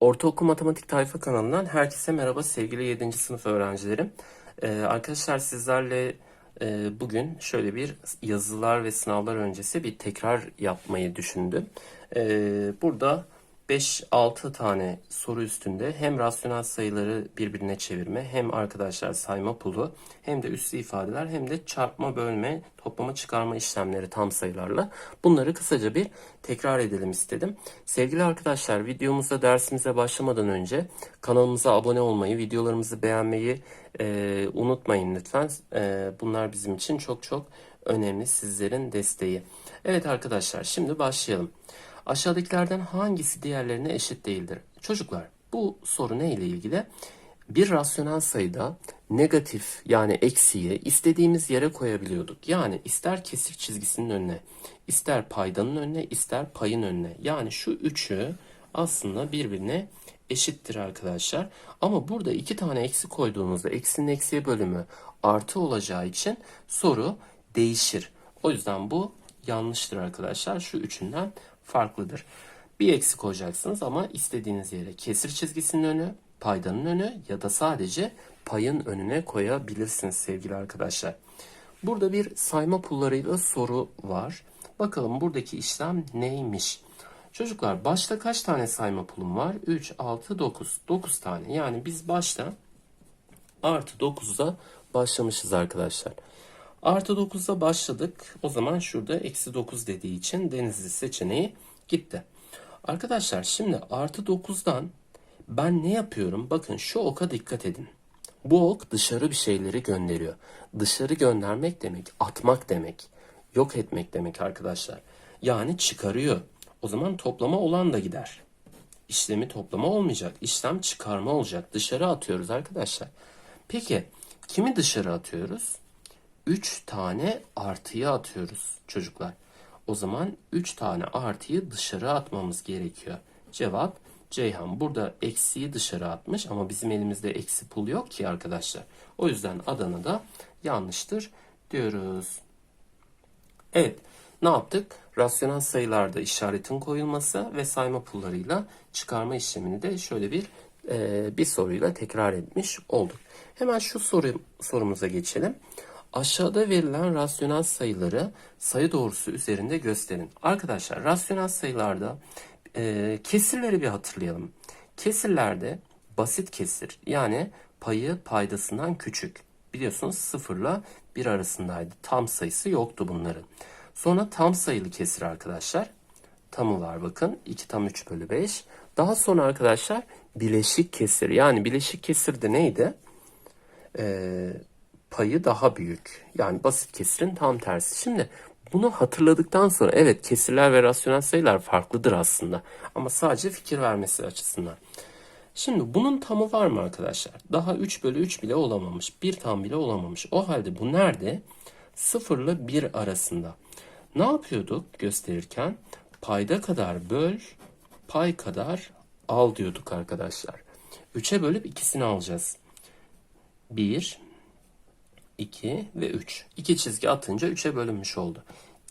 Ortaokul Matematik Tayfa kanalından herkese merhaba sevgili 7. sınıf öğrencilerim. Ee, arkadaşlar sizlerle e, bugün şöyle bir yazılar ve sınavlar öncesi bir tekrar yapmayı düşündüm. Ee, burada 5-6 tane soru üstünde hem rasyonel sayıları birbirine çevirme hem arkadaşlar sayma pulu hem de üslü ifadeler hem de çarpma bölme toplama çıkarma işlemleri tam sayılarla bunları kısaca bir tekrar edelim istedim. Sevgili arkadaşlar videomuzda dersimize başlamadan önce kanalımıza abone olmayı videolarımızı beğenmeyi e, unutmayın lütfen. E, bunlar bizim için çok çok önemli sizlerin desteği. Evet arkadaşlar şimdi başlayalım. Aşağıdakilerden hangisi diğerlerine eşit değildir? Çocuklar bu soru ne ile ilgili? Bir rasyonel sayıda negatif yani eksiği istediğimiz yere koyabiliyorduk. Yani ister kesir çizgisinin önüne, ister paydanın önüne, ister payın önüne. Yani şu üçü aslında birbirine eşittir arkadaşlar. Ama burada iki tane eksi koyduğunuzda eksinin eksiye bölümü artı olacağı için soru değişir. O yüzden bu yanlıştır arkadaşlar. Şu üçünden farklıdır. Bir eksi koyacaksınız ama istediğiniz yere kesir çizgisinin önü, paydanın önü ya da sadece payın önüne koyabilirsiniz sevgili arkadaşlar. Burada bir sayma pullarıyla soru var. Bakalım buradaki işlem neymiş? Çocuklar başta kaç tane sayma pulum var? 3, 6, 9. 9 tane. Yani biz başta artı 9'da başlamışız arkadaşlar. Artı 9'da başladık. O zaman şurada eksi 9 dediği için denizli seçeneği gitti. Arkadaşlar şimdi artı 9'dan ben ne yapıyorum? Bakın şu oka dikkat edin. Bu ok dışarı bir şeyleri gönderiyor. Dışarı göndermek demek atmak demek. Yok etmek demek arkadaşlar. Yani çıkarıyor. O zaman toplama olan da gider. İşlemi toplama olmayacak. İşlem çıkarma olacak. Dışarı atıyoruz arkadaşlar. Peki kimi dışarı atıyoruz? 3 tane artıyı atıyoruz çocuklar. O zaman 3 tane artıyı dışarı atmamız gerekiyor. Cevap Ceyhan. Burada eksiği dışarı atmış ama bizim elimizde eksi pul yok ki arkadaşlar. O yüzden Adana'da yanlıştır diyoruz. Evet ne yaptık? Rasyonel sayılarda işaretin koyulması ve sayma pullarıyla çıkarma işlemini de şöyle bir e, bir soruyla tekrar etmiş olduk. Hemen şu soru sorumuza geçelim. Aşağıda verilen rasyonel sayıları sayı doğrusu üzerinde gösterin. Arkadaşlar rasyonel sayılarda e, kesirleri bir hatırlayalım. Kesirlerde basit kesir yani payı paydasından küçük. Biliyorsunuz sıfırla bir arasındaydı. Tam sayısı yoktu bunların. Sonra tam sayılı kesir arkadaşlar. Tamı var bakın. 2 tam 3 bölü 5. Daha sonra arkadaşlar bileşik kesir. Yani bileşik kesir de neydi? Ee, payı daha büyük. Yani basit kesirin tam tersi. Şimdi bunu hatırladıktan sonra evet kesirler ve rasyonel sayılar farklıdır aslında. Ama sadece fikir vermesi açısından. Şimdi bunun tamı var mı arkadaşlar? Daha 3 bölü 3 bile olamamış. 1 tam bile olamamış. O halde bu nerede? 0 ile 1 arasında. Ne yapıyorduk gösterirken? Payda kadar böl, pay kadar al diyorduk arkadaşlar. 3'e bölüp ikisini alacağız. 1, 2 ve 3. 2 çizgi atınca 3'e bölünmüş oldu.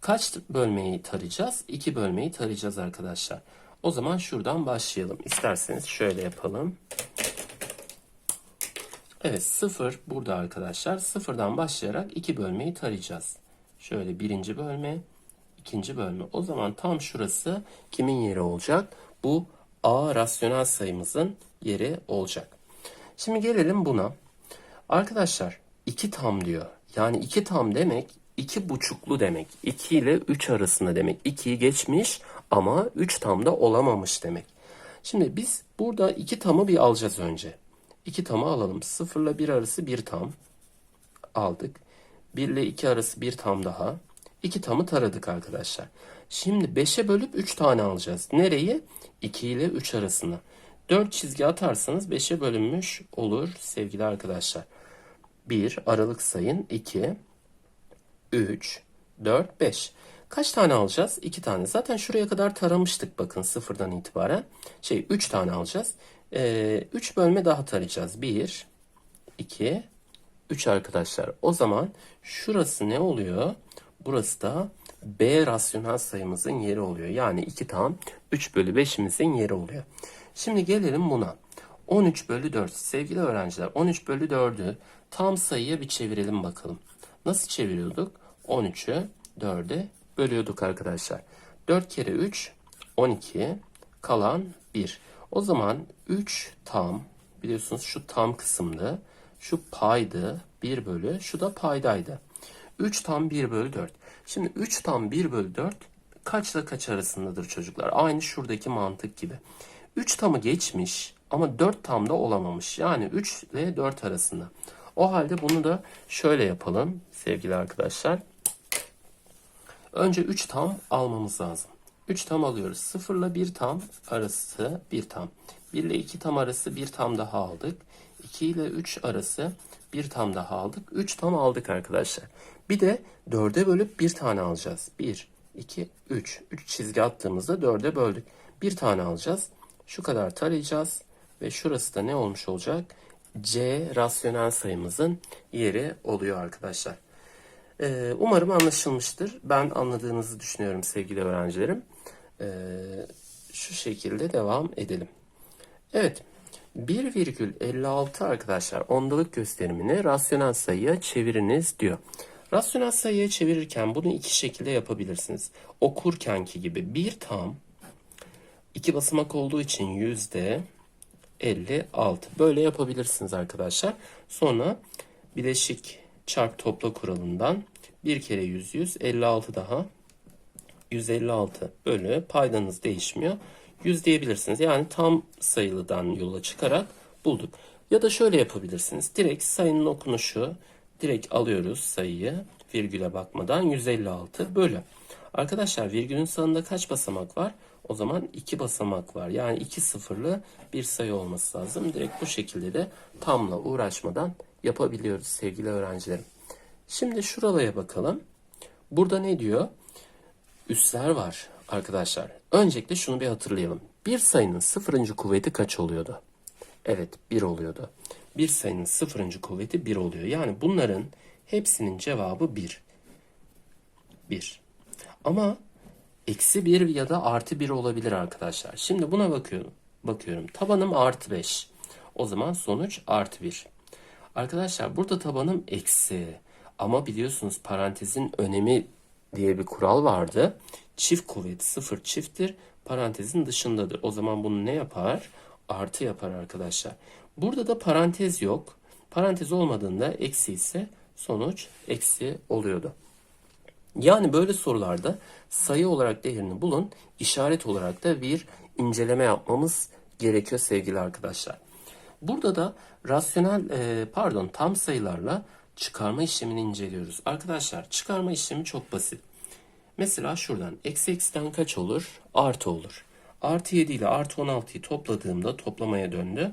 Kaç bölmeyi tarayacağız? 2 bölmeyi tarayacağız arkadaşlar. O zaman şuradan başlayalım. İsterseniz şöyle yapalım. Evet 0 burada arkadaşlar. 0'dan başlayarak 2 bölmeyi tarayacağız. Şöyle birinci bölme, ikinci bölme. O zaman tam şurası kimin yeri olacak? Bu A rasyonel sayımızın yeri olacak. Şimdi gelelim buna. Arkadaşlar 2 tam diyor. Yani 2 tam demek 2 buçuklu demek. 2 ile 3 arasında demek. 2'yi geçmiş ama 3 tam da olamamış demek. Şimdi biz burada 2 tamı bir alacağız önce. 2 tamı alalım. 0 ile 1 arası 1 tam aldık. 1 ile 2 arası 1 tam daha. 2 tamı taradık arkadaşlar. Şimdi 5'e bölüp 3 tane alacağız. Nereyi? 2 ile 3 arasında. 4 çizgi atarsanız 5'e bölünmüş olur sevgili arkadaşlar. 1 aralık sayın 2 3 4 5 kaç tane alacağız? 2 tane. Zaten şuraya kadar taramıştık bakın sıfırdan itibaren. Şey 3 tane alacağız. 3 ee, bölme daha tarayacağız. 1 2 3 arkadaşlar. O zaman şurası ne oluyor? Burası da B rasyonel sayımızın yeri oluyor. Yani 2 tam 3 bölü 5'imizin yeri oluyor. Şimdi gelelim buna. 13 bölü 4. Sevgili öğrenciler 13 bölü 4'ü tam sayıya bir çevirelim bakalım. Nasıl çeviriyorduk? 13'ü 4'e bölüyorduk arkadaşlar. 4 kere 3 12 kalan 1. O zaman 3 tam biliyorsunuz şu tam kısımdı. Şu paydı 1 bölü şu da paydaydı. 3 tam 1 bölü 4. Şimdi 3 tam 1 bölü 4 kaçla kaç arasındadır çocuklar? Aynı şuradaki mantık gibi. 3 tamı geçmiş ama 4 tam da olamamış. Yani 3 ile 4 arasında. O halde bunu da şöyle yapalım sevgili arkadaşlar. Önce 3 tam almamız lazım. 3 tam alıyoruz. 0 ile 1 tam arası 1 tam. 1 ile 2 tam arası 1 tam daha aldık. 2 ile 3 arası 1 tam daha aldık. 3 tam aldık arkadaşlar. Bir de 4'e bölüp 1 tane alacağız. 1, 2, 3. 3 çizgi attığımızda 4'e böldük. 1 tane alacağız. Şu kadar tarayacağız. Ve şurası da ne olmuş olacak? C rasyonel sayımızın yeri oluyor arkadaşlar. Ee, umarım anlaşılmıştır. Ben anladığınızı düşünüyorum sevgili öğrencilerim. Ee, şu şekilde devam edelim. Evet. 1,56 arkadaşlar ondalık gösterimini rasyonel sayıya çeviriniz diyor. Rasyonel sayıya çevirirken bunu iki şekilde yapabilirsiniz. Okurkenki gibi bir tam iki basamak olduğu için yüzde 56. Böyle yapabilirsiniz arkadaşlar. Sonra bileşik çarp topla kuralından 1 kere 100 100 56 daha 156 bölü paydanız değişmiyor. 100 diyebilirsiniz. Yani tam sayılıdan yola çıkarak bulduk. Ya da şöyle yapabilirsiniz. Direkt sayının okunuşu direkt alıyoruz sayıyı virgüle bakmadan 156 bölü. Arkadaşlar virgülün sağında kaç basamak var? O zaman 2 basamak var. Yani 2 sıfırlı bir sayı olması lazım. Direkt bu şekilde de tamla uğraşmadan yapabiliyoruz sevgili öğrencilerim. Şimdi şuraya bakalım. Burada ne diyor? Üsler var arkadaşlar. Öncelikle şunu bir hatırlayalım. Bir sayının sıfırıncı kuvveti kaç oluyordu? Evet 1 oluyordu. Bir sayının sıfırıncı kuvveti 1 oluyor. Yani bunların hepsinin cevabı 1. 1. Ama eksi 1 ya da artı 1 olabilir arkadaşlar. Şimdi buna bakıyorum. Bakıyorum. Tabanım artı 5. O zaman sonuç artı 1. Arkadaşlar burada tabanım eksi. Ama biliyorsunuz parantezin önemi diye bir kural vardı. Çift kuvvet sıfır çifttir. Parantezin dışındadır. O zaman bunu ne yapar? Artı yapar arkadaşlar. Burada da parantez yok. Parantez olmadığında eksi ise sonuç eksi oluyordu. Yani böyle sorularda sayı olarak değerini bulun, işaret olarak da bir inceleme yapmamız gerekiyor sevgili arkadaşlar. Burada da rasyonel e, pardon tam sayılarla çıkarma işlemini inceliyoruz. Arkadaşlar çıkarma işlemi çok basit. Mesela şuradan eksi eksiden kaç olur? Artı olur. Artı 7 ile artı 16'yı topladığımda toplamaya döndü.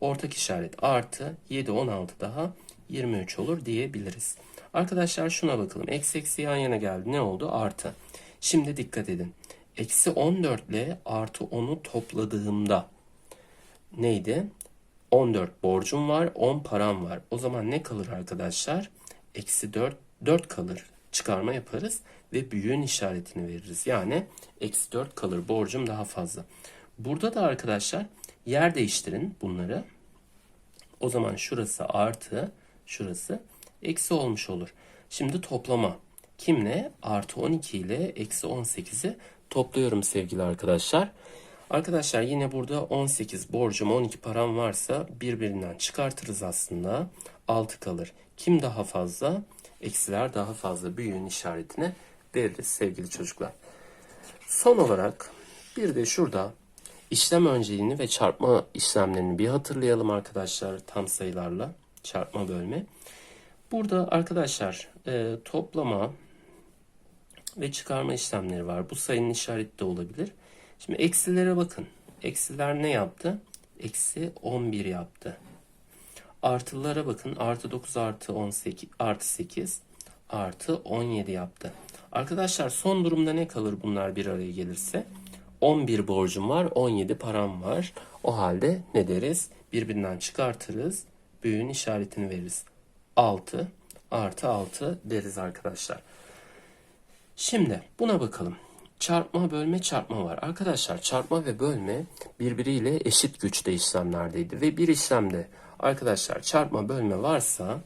Ortak işaret artı 7 16 daha 23 olur diyebiliriz. Arkadaşlar şuna bakalım. Eksi eksi yan yana geldi. Ne oldu? Artı. Şimdi dikkat edin. Eksi 14 ile artı 10'u topladığımda neydi? 14 borcum var, 10 param var. O zaman ne kalır arkadaşlar? Eksi 4, 4 kalır. Çıkarma yaparız ve büyüğün işaretini veririz. Yani eksi 4 kalır. Borcum daha fazla. Burada da arkadaşlar yer değiştirin bunları. O zaman şurası artı, şurası eksi olmuş olur. Şimdi toplama. Kimle? Artı 12 ile eksi 18'i topluyorum sevgili arkadaşlar. Arkadaşlar yine burada 18 borcum 12 param varsa birbirinden çıkartırız aslında. 6 kalır. Kim daha fazla? Eksiler daha fazla büyüğün işaretine veririz sevgili çocuklar. Son olarak bir de şurada işlem önceliğini ve çarpma işlemlerini bir hatırlayalım arkadaşlar tam sayılarla çarpma bölme. Burada arkadaşlar e, toplama ve çıkarma işlemleri var. Bu sayının işareti de olabilir. Şimdi eksilere bakın. Eksiler ne yaptı? Eksi 11 yaptı. Artılara bakın. Artı 9 artı 18 artı 8 artı 17 yaptı. Arkadaşlar son durumda ne kalır bunlar bir araya gelirse? 11 borcum var, 17 param var. O halde ne deriz? Birbirinden çıkartırız. Büyüğün işaretini veririz. 6 artı 6 deriz arkadaşlar. Şimdi buna bakalım. Çarpma, bölme, çarpma var. Arkadaşlar çarpma ve bölme birbiriyle eşit güçte işlemlerdeydi. Ve bir işlemde arkadaşlar çarpma, bölme varsa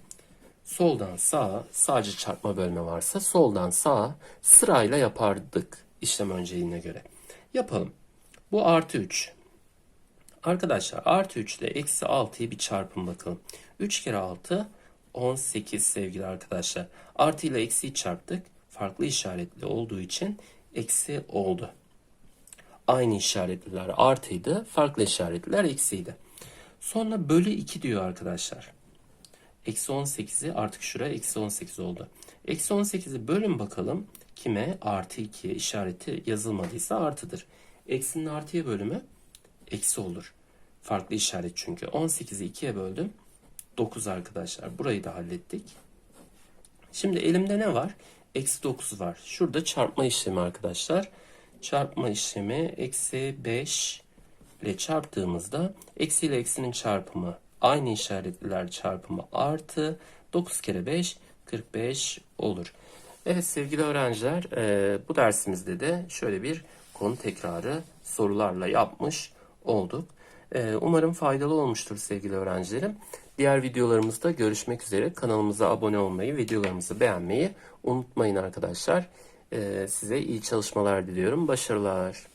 soldan sağa sadece çarpma, bölme varsa soldan sağa sırayla yapardık işlem önceliğine göre. Yapalım. Bu artı 3. Arkadaşlar artı 3 ile eksi 6'yı bir çarpın bakalım. 3 kere 6 18 sevgili arkadaşlar. Artı ile eksiyi çarptık. Farklı işaretli olduğu için eksi oldu. Aynı işaretliler artıydı. Farklı işaretliler eksiydi. Sonra bölü 2 diyor arkadaşlar. Eksi 18'i artık şuraya eksi 18 oldu. Eksi 18'i bölün bakalım. Kime? Artı 2'ye işareti yazılmadıysa artıdır. Eksinin artıya bölümü eksi olur. Farklı işaret çünkü. 18'i 2'ye böldüm. 9 arkadaşlar. Burayı da hallettik. Şimdi elimde ne var? Eksi 9 var. Şurada çarpma işlemi arkadaşlar. Çarpma işlemi eksi 5 ile çarptığımızda eksi ile eksinin çarpımı aynı işaretliler çarpımı artı 9 kere 5 45 olur. Evet sevgili öğrenciler e, bu dersimizde de şöyle bir konu tekrarı sorularla yapmış olduk. E, umarım faydalı olmuştur sevgili öğrencilerim. Diğer videolarımızda görüşmek üzere. Kanalımıza abone olmayı, videolarımızı beğenmeyi unutmayın arkadaşlar. E, size iyi çalışmalar diliyorum. Başarılar.